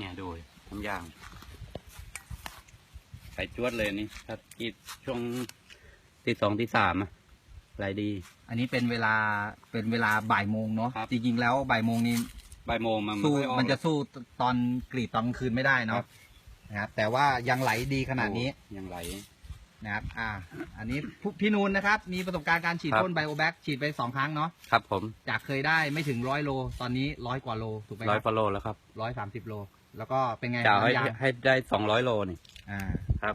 เนี่ยดูน้ำยางใส่จวดเลยนี่ถ้ากรีดช่วงที่สองที่สามอะรายดี อันนี้เป็นเวลาเป็นเวลาบ่ายโมงเนาะครับ จริงๆแล้วบ่ายโมงนี้บ่ายโมงมันสู้ไค่อยออก มันจะสู้ตอนกรีดตอนกลางคืนไม่ได้ครัเนาะบนะครับแต่ว่ายังไหลดีขนาดนี้ยังไหล นะครับอ่า อันนี้ผู้พี่นูนนะครับ มีประสบการณ์การฉีดครับ พ่นไบโอแบคฉีดไปสองครั้งเนาะครับผมจากเคยได้ไม่ถึงร้อยโล ตอนนี้ร้อยกว่าโลถูกไหมร้อยฟอลโลแล้วครับ ร้อยสามสิบโล แล้วก็เป็นไงจะเอาให้น้ำยางให้ได้สองร้อยโลนี่อ่า ครับ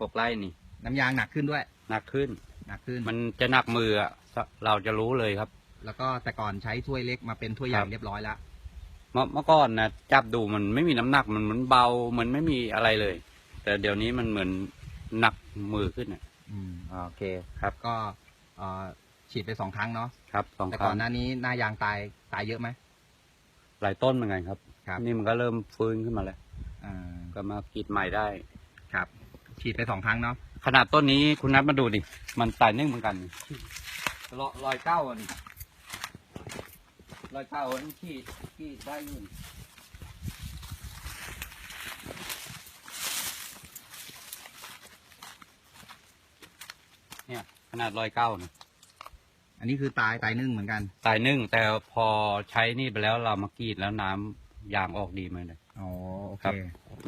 หกไร่นี่น้ำยางหนักขึ้นด้วย หนักขึ้น หนักขึ้น มันจะหนักมืออะเราจะรู้เลยครับ แล้วก็แต่ก่อนใช้ถ้วยเล็กมาเป็นถ้วยใหญ่ครับ เรียบร้อยแล้ว เมื่อเมื่อก่อนนะจับดูมันไม่มีน้ำหนักมันเหมือนเบาเหมือนไม่มีอะไรเลย แต่เดี๋ยวนี้มันเหมือนหนักมือขึ้นอะอืม โอเคครับก็เอ่อฉีดไปสองครั้งเนาะ ครับสองแต่คก่รั้อนงหน้านี้หน้ายางตายตายเยอะไหมหลายต้นเหมือนกันครับ ครับนี่มันก็เริ่มฟื้นขึ้นมาแล้วอ่าก็มากรีดใหม่ได้ ครับ ฉีดไปสองครั้งเนาะขนาดต้นนี้คุณนัทมาดูดิ มันตายนึ่งเหมือนกันนี่รอยรอยเก้าอันนี้รอยเก้าอันนี้ขี้ขี้ได้อยู่นี่เนี่ย ขนาดรอยเก้านะอันนี้คือตายตายนึ่งเหมือนกัน ตายนึ่งแต่พอใช้นี่ไปแล้วเรามากรีดแล้วน้ำ ยางออกดีมาเลย อ๋อโอเคครับ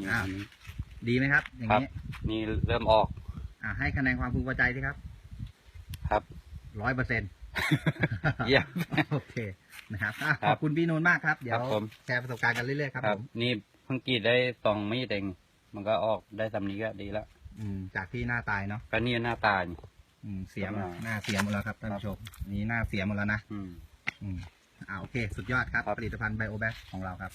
นี่อ่าอันนี้ดีไหมครับ อย่างนี้นี่เริ่มออก อ่าให้คะแนนความพึงพอใจสิครับ ครับร้อยเปอร์เซ็นต์เยี่ยมโอเคนะครับอะครับขอบคุณพี่นูนมากครับ เดี๋ยครัวบผมแชร์ประสบการณ์กันเรื่อยๆครับคผรับมนี่เพิ่งกรีดได้สองมีดเองมันก็ออกได้สำนี้ก็ดีแล้วอืม จากที่หน้าตายเนาะก็นี่หน้าตานี่อืมเสียหมดครับหน้าเสียหมดแล้วครับท่านผู้ชมนี่หน้าเสียหมดแล้วนะอืมอืมอ่า โอเค สุดยอดครับครับ ผลิตภัณฑ์ไบโอแบคของเราครับ